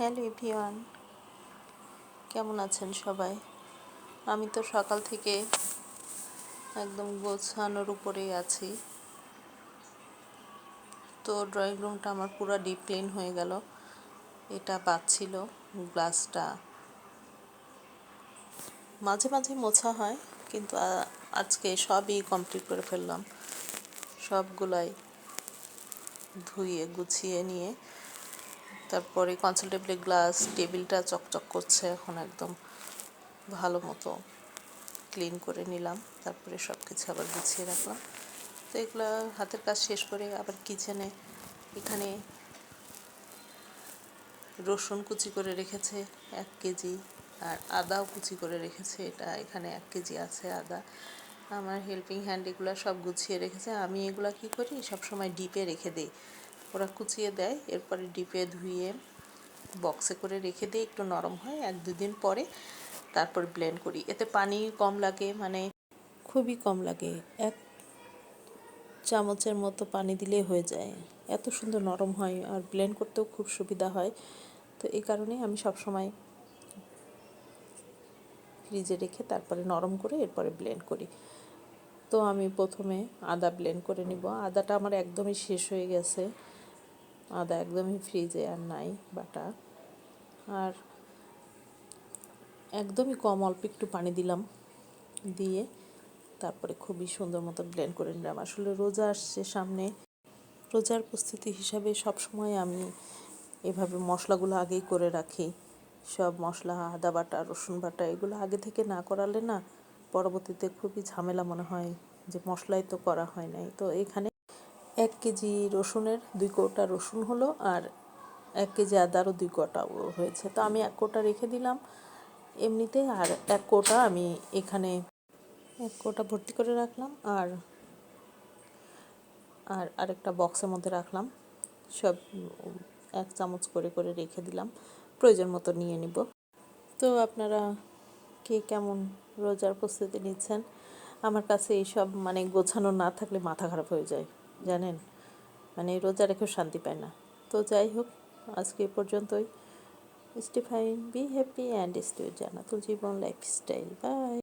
Hello everyone, কেমন আছেন সবাই? আমি তো সকাল থেকে একদম গোছানোর উপরেই আছি। তো ড্রয়িং রুমটা আমার পুরো ডিপ ক্লিন হয়ে গেল। এটা বাচ্ছিল গ্লাসটা মাঝে মাঝে মোছা হয়, কিন্তু আজকে সবই কমপ্লিট করে ফেললাম। সবগুলাই ধুয়ে, গুছিয়ে নিয়ে তারপরে কনসালটেবল গ্লাস টেবিলটা চকচক করছে, এখন একদম ভালো মতো ক্লিন করে নিলাম। তারপরে সব কিছু আবার গুছিয়ে রাখলাম। তো এগুলো হাতের কাজ শেষ করে আবার কিচেনে এখানে রসুন কুচি করে রেখেছে, এক কেজি, আর আদাও কুচি করে রেখেছে, এটা এখানে এক কেজি আছে আদা। আমার হেল্পিং হ্যান্ড এগুলো সব গুছিয়ে রেখেছে। আমি এগুলো কি করি? সব সময় ডিপে রেখে দিই। ওরা কুচিয়ে দেয়, এরপরে ডিপে ধুয়ে বক্সে করে রেখে দিই একটু নরম হয়, এক দুদিন পরে তারপর ব্লেন্ড করি। এতে পানি কম লাগে মানে খুবই কম লাগে। এক চামচের মতো পানি দিলেই হয়ে যায়। এত সুন্দর নরম হয় আর ব্লেন্ড করতেও খুব সুবিধা হয়। তো এই কারণে আমি সব সময় ফ্রিজে রেখে তারপরে নরম করে এরপরে ব্লেন্ড করি। তো আমি প্রথমে আদা ব্লেন্ড করে নিব। আদাটা আমার একদমই শেষ হয়ে গেছে। আদা একদমই ফ্রিজে আর নাই বাটা। আর একদমই কম, অল্প একটু পানি দিলাম দিয়ে তারপরে খুবই সুন্দর মতো ব্লেন্ড করে নিলাম। আসলে রোজা আসছে সামনে, রোজার প্রস্তুতি হিসাবে সব সময় আমি এভাবে মশলাগুলো আগেই করে রাখি। সব মশলা, আদা বাটা, রসুন বাটা, এগুলো আগে থেকে না করালে না পরবর্তীতে খুবই ঝামেলা মনে হয় যে মশলাই তো করা হয় নাই। তো এখানে এক কেজি রসুনের দুই কোটা রসুন হলো আর এক কেজি আদারও দুই কোটা হয়েছে। তো আমি এক কোটা রেখে দিলাম এমনিতে আর এক কোটা আমি এখানে এক কোটা ভর্তি করে রাখলাম আর আর আরেকটা বক্সের মধ্যে রাখলাম। সব এক চামচ করে করে রেখে দিলাম। প্রয়োজন মতো নিয়ে নিব। তো আপনারা কে কেমন রোজার প্রস্তুতি নিচ্ছেন? আমার কাছে এইসব মানে গোছানো না থাকলে মাথা খারাপ হয়ে যায়। জানেন? মানে রোজা রেখেও শান্তি পায় না। তো যাই হোক, আজকে এ পর্যন্তই। Stay fine be happy and stew Jannatul Jibon lifestyle by